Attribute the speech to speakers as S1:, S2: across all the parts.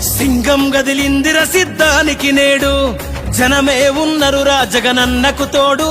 S1: సింగం గదిలిందిర సిద్ధానికి నేడు. జనమే ఉన్నరు రాజగనన్నకు తోడు.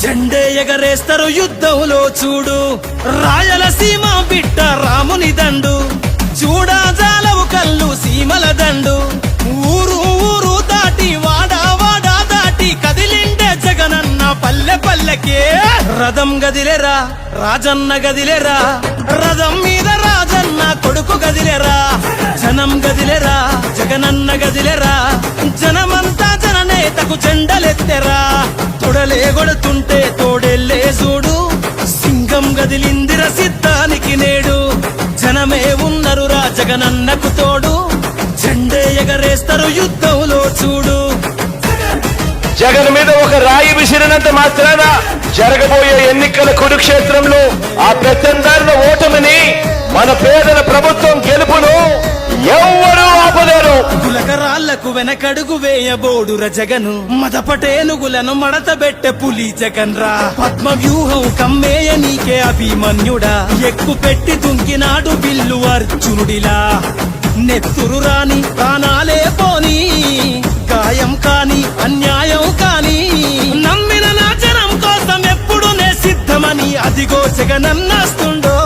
S1: జెండే ఎగరేస్తారు యుద్ధంలో చూడు. రాయలసీమ బిడ్డ రాముని దండు. చూడా జాలవు కళ్ళు సీమల దండు. ఊరు ఊరు దాటి వాడా వాడా దాటి కదిలిండే జగనన్న పల్లె పల్లెకే. రథం గదిలేరా రాజన్న గదిలేరా రథం మీద రాజన్న కొడుకు గదిలేరా? జనం గదిలేరా? జగనన్న గదిలేరా? జనమంతా జననేతకు జెండలెత్తెరా తొడలే కొడుతుంటే తోడెల్లే చూడు. సింగం గదిలిందిర సిద్ధానికి నేడు. జనమే ఉన్నరురా జగనన్నకు తోడు. జెండే ఎగరేస్తారు యుద్ధంలో చూడు.
S2: జగన్ మీద ఒక రాయి విసిరినంత మాత్రాన జరగబోయే ఎన్నికల కురుక్షేత్రంలో ఆ ప్రత్యందారుల ఓటమిని మన
S1: పేరు వెనకడుగు వేయబోడుర జగను మదపటేనుగులను మడతబెట్టె పులి జగన్ రా పద్మ వ్యూహం కమ్మేయ నీకే అభిమన్యుడా. ఎక్కు పెట్టి దుంకినాడు బిల్లు అర్జునుడిలా. నెత్తురు రాని ప్రాణాలే పోని. గాయం కాని అన్యాయం కాని. నమ్మిన నా జనం కోసం ఎప్పుడు నే సిద్ధమని అదిగో జగనన్నాస్తుండో.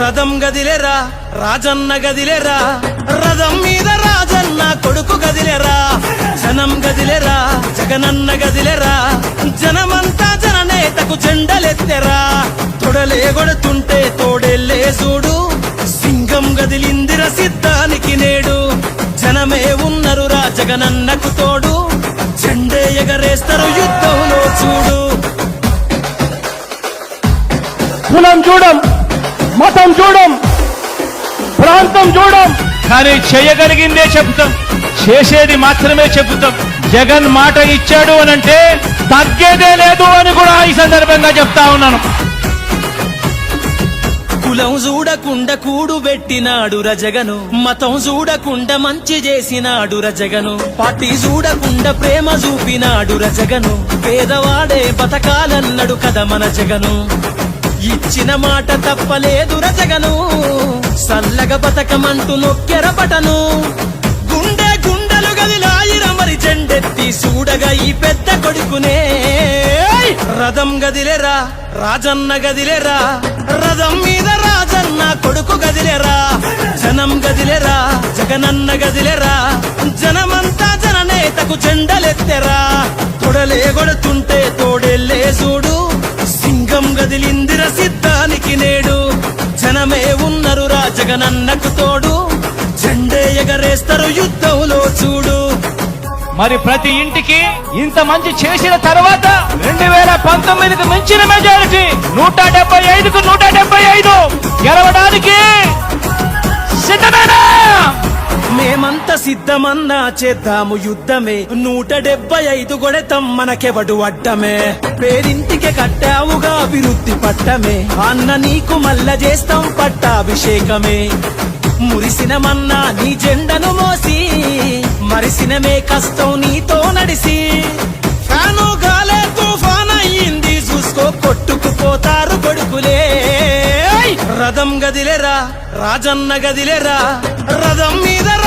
S1: రథం గదిలేరా రాజన్న గదిలేరా. రథం మీద కొడుకు గదిలేరా? జనం గదిలేరా? జగనన్న గదిలేరా? జనమంతా జననేతకు జెండలెత్తెరా? తొడలే కొడుతుంటే తోడెల్లే చూడు. సింగం గదిలిందిర సిద్ధానికి నేడు. జనమే ఉన్నరు రా జగనన్నకు తోడు. జెండే ఎగరేస్తారు యుద్ధంలో చూడు.
S2: కులం చూడం మతం చూడం ప్రాంతం చూడం. కానీ చేయగలిగిందే చెబుతాం. చేసేది మాత్రమే చెబుతాం. జగన్ మాట ఇచ్చాడు అనంటే తగ్గేదే లేదు అని కూడా ఈ సందర్భంగా చెప్తా ఉన్నాను.
S1: కులం చూడకుండా కూడు పెట్టినాడు రజగను. మతం చూడకుండా మంచి చేసినాడు రజగను. పార్టీ చూడకుండా ప్రేమ చూపినాడు రజగను. పేదవాడే బతకాలన్నాడు కదా మన జగను. ఇచ్చిన మాట తప్పలేదు రజగను. సల్లగ బతకమంటూ నొక్కెర బటను గుండె గుండెలు గదిలాయిర మరి జెండెత్తి చూడగా ఈ పెద్ద కొడుకునే. రథం గదిలేరా రాజన్న గదిలేరా రథం మీద రాజన్న కొడుకు గదిలేరా జనం గదిలేరా జగనన్న గదిలేరా జనమంతా జననేతకు జెండలెత్తెరా. కొడలే కొడుతుంటే జగనన్నకు తోడు జెండే ఎగరేస్తారు యుద్ధంలో చూడు.
S2: మరి ప్రతి ఇంటికి ఇంత మంచి చేసిన తర్వాత రెండు వేల పంతొమ్మిదికి మించిన మెజారిటీ నూట డెబ్బై ఐదుకు నూట డెబ్బై ఐదు గెలవడానికి సిద్ధమేనా?
S1: మేమంత సిద్ధమన్నా చేద్దాము యుద్ధమే. నూట డెబ్బై ఐదు గొడెతం మనకెవడు అడ్డమే. పేరింటికి కట్టావుగా అభివృద్ధి పట్టమే. అన్న నీకు మల్ల చేస్తాం పట్టాభిషేకమే. మురిసినమన్నా నీ జెండను మోసి మరిసినమే కష్టం నీతో నడిసి. ఫ్యాను గాలే తుఫాన్ అయ్యింది చూసుకో కొట్టుకుపోతారు కొడుకులే. రథం గదిలేరా రాజన్న గదిలేరా రథం మీద